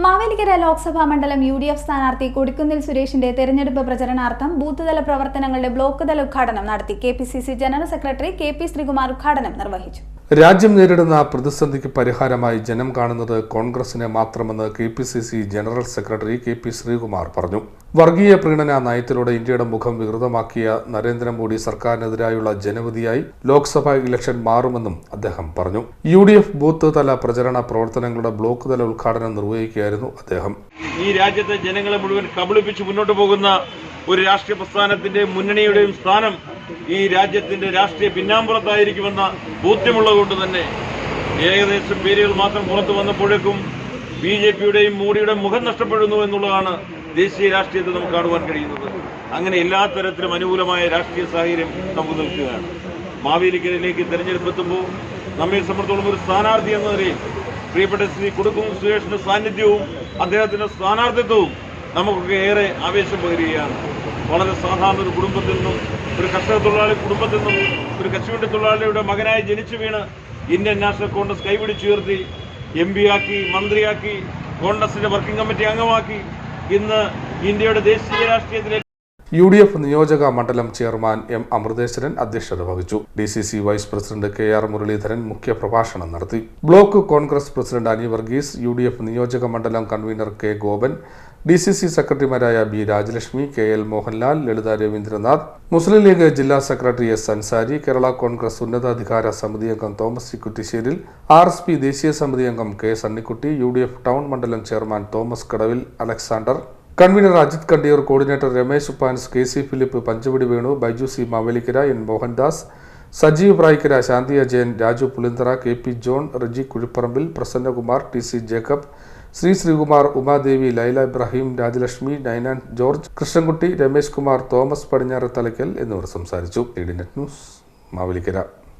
മാവേലിക്കര ലോക്സഭാ മണ്ഡലം U D F സ്ഥാനാർത്ഥി കൊടിക്കുന്നിൽ സുരേഷിന്റെ തെരഞ്ഞെടുപ്പ് പ്രചരണാർത്ഥം ബൂത്ത്തല പ്രവർത്തനങ്ങളുടെ ബ്ലോക്ക് തല ഉദ്ഘാടനം നടത്തി K P C C general secretary K P Sreekumar ഉദ്ഘാടനം നിർവഹിച്ചു രാജ്യം നേരിടുന്ന പ്രതിസന്ധിക്ക് പരിഹാരമായി ജനം കാണുന്നത് കോൺഗ്രസിനെ മാത്രമെന്ന് K P C C general secretary K P Sreekumar പറഞ്ഞു. വർഗീയ പ്രീണന നയത്തിലൂടെ ഇന്ത്യയുടെ മുഖം വികൃതമാക്കിയ നരേന്ദ്രമോദി സർക്കാരിനെതിരായുള്ള ജനവിധിയായി ലോക്സഭാ ഇലക്ഷൻ മാറുമെന്നും അദ്ദേഹം പറഞ്ഞു. യു ഡി എഫ് ബൂത്ത് തല പ്രചരണ പ്രവർത്തനങ്ങളുടെ ബ്ലോക്ക് തല ഉദ്ഘാടനം നിർവഹിക്കുകയായിരുന്നു അദ്ദേഹം. ഈ രാജ്യത്തെ ജനങ്ങളെ മുഴുവൻ കബളിപ്പിച്ച് മുന്നോട്ട് പോകുന്ന ഒരു രാഷ്ട്രീയ പ്രസ്ഥാനത്തിന്റെ മുന്നണിയുടെയും സ്ഥാനം ഈ രാജ്യത്തിന്റെ രാഷ്ട്രീയ പിന്നാമ്പുറത്തായിരിക്കുമെന്ന ബോധ്യമുള്ളതുകൊണ്ട് തന്നെ ഏകദേശം പേരുകൾ മാത്രം പുറത്തു വന്നപ്പോഴേക്കും ബി ജെ പിയുടെയും മോഡിയുടെയും മുഖം നഷ്ടപ്പെടുന്നു എന്നുള്ളതാണ് ദേശീയ രാഷ്ട്രീയത്തിൽ നമുക്ക് കാണുവാൻ കഴിയുന്നത്. അങ്ങനെ എല്ലാ തരത്തിലും അനുകൂലമായ രാഷ്ട്രീയ സാഹചര്യം നമുക്ക് നിൽക്കുകയാണ്. മാവേലിക്കരയിലേക്ക് തെരഞ്ഞെടുപ്പ് എത്തുമ്പോൾ നമ്മെ സംബന്ധിച്ചോളം ഒരു സ്ഥാനാർത്ഥി എന്ന നിലയിൽ പ്രിയപ്പെട്ട ശ്രീ കൊടുക്കും സുരേഷിന്റെ സാന്നിധ്യവും അദ്ദേഹത്തിന്റെ സ്ഥാനാർത്ഥിത്വവും നമുക്കൊക്കെ ഏറെ ആവേശം പകരുകയാണ്. വളരെ സാധാരണ ഒരു കുടുംബത്തിൽ നിന്നും ഒരു കർഷക തൊഴിലാളി കുടുംബത്തിൽ നിന്നും ഒരു കച്ചുവണ്ടി തൊഴിലാളിയുടെ മകനായി ജനിച്ചു വീണ് ഇന്ത്യൻ നാഷണൽ കോൺഗ്രസ് കൈപിടിച്ചുയർത്തി എം പി ആക്കി മന്ത്രിയാക്കി കോൺഗ്രസിന്റെ വർക്കിംഗ് കമ്മിറ്റി അംഗമാക്കി ഇന്ന് ഇന്ത്യയുടെ ദേശീയ രാഷ്ട്രീയത്തിലെ യു ഡി എഫ് നിയോജക മണ്ഡലം ചെയർമാൻ എം അമൃതേശ്വരൻ അധ്യക്ഷത വഹിച്ചു. D C C vice president K R Muraleedharan മുഖ്യപ്രഭാഷണം നടത്തി. Block Congress president Ani Varghese U D F നിയോജക മണ്ഡലം convenor K Gopan D C C സെക്രട്ടറിമാരായ B Rajalakshmi K L Mohanlal Lalitha Raveendranath Muslim League ജില്ലാ secretary S Ansari Kerala Congress ഉന്നതാധികാര സമിതി അംഗം Thomas C Kuttisseril R S P ദേശീയ സമിതി അംഗം K Sunnykutty U D F town മണ്ഡലം chairman Thomas Kadavil Alexander convenor Ajith Kandiyoor coordinator Ramesh ഉപ്പാൻസ് K C Philip Panchavadi Venu Baiju C Mavelikkara N Mohandas Sajeev Prayikkara Shanthi Ajayan Raju Pulinthara K P John Reji Kuzhiparambil Prasannakumar T C Jacob Sree Sreekumar Umadevi Laila Ibrahim Rajalakshmi Ninan George Krishnankutty Ramesh Kumar Thomas പടിഞ്ഞാറ് തലയ്ക്കൽ എന്നിവർ സംസാരിച്ചു. Net news Mavelikkara.